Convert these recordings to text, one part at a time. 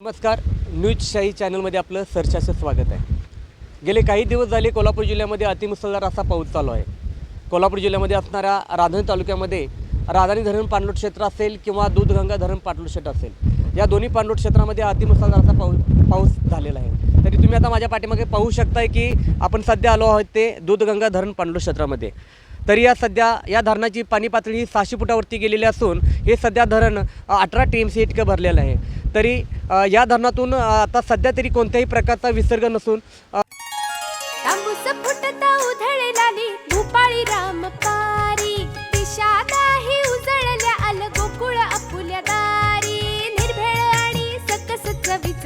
नमस्कार न्यूज शाही चॅनलमध्ये आपलं सरशाचं स्वागत आहे. गेले काही दिवस झाले कोल्हापूर जिल्ह्यामध्ये अतिमुसळधार असा पाऊस चालू आहे. कोल्हापूर जिल्ह्यामध्ये असणाऱ्या राधानी तालुक्यामध्ये राधानी धरण पाणलोट क्षेत्र असेल किंवा दूधगंगा धरण पाणलोट क्षेत्र असेल या दोन्ही पाणलोट क्षेत्रामध्ये अतिमुसळधार असा पाऊस पाऊस झालेला आहे. तरी तुम्ही आता माझ्या पाठीमागे पाहू शकताय की आपण सध्या आलो आहोत ते दूधगंगा धरण पाणलोट क्षेत्रामध्ये. तरी या सध्या या धरणाची पाणी पातळी ही सहाशे फुटावरती गेलेली असून हे सध्या धरण अठरा टी एम सी इतकं भरलेलं आहे. तरी या धरणातून आता सध्या तरी कोणत्याही प्रकारचा विसर्ग नसून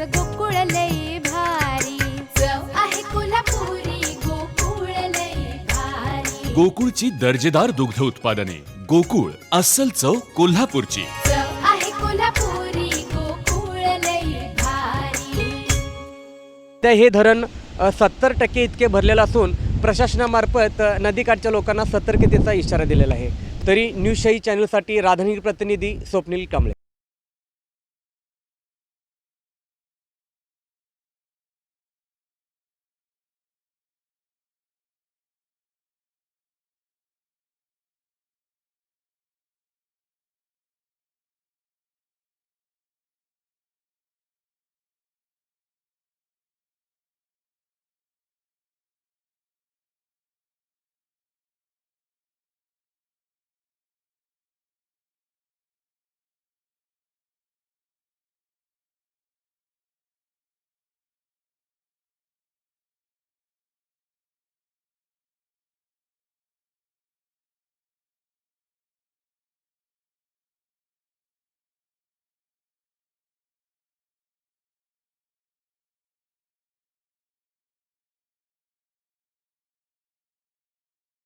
गोकुळ तांबूस गोकुळची दर्जेदार दुग्ध उत्पादने. गोकुळ अस्सल चव कोल्हापूरची. चव आहे कोल्हापुरी गोकुळ लय भारी. त्या हे धरण सत्तर टक्के इतके भरलेलं असून प्रशासनामार्फत नदीकाठच्या लोकांना सतर्कतेचा इशारा दिलेला आहे. तरी न्यूज शाही चॅनलसाठी राधानी प्रतिनिधी स्वप्नील कांबळे.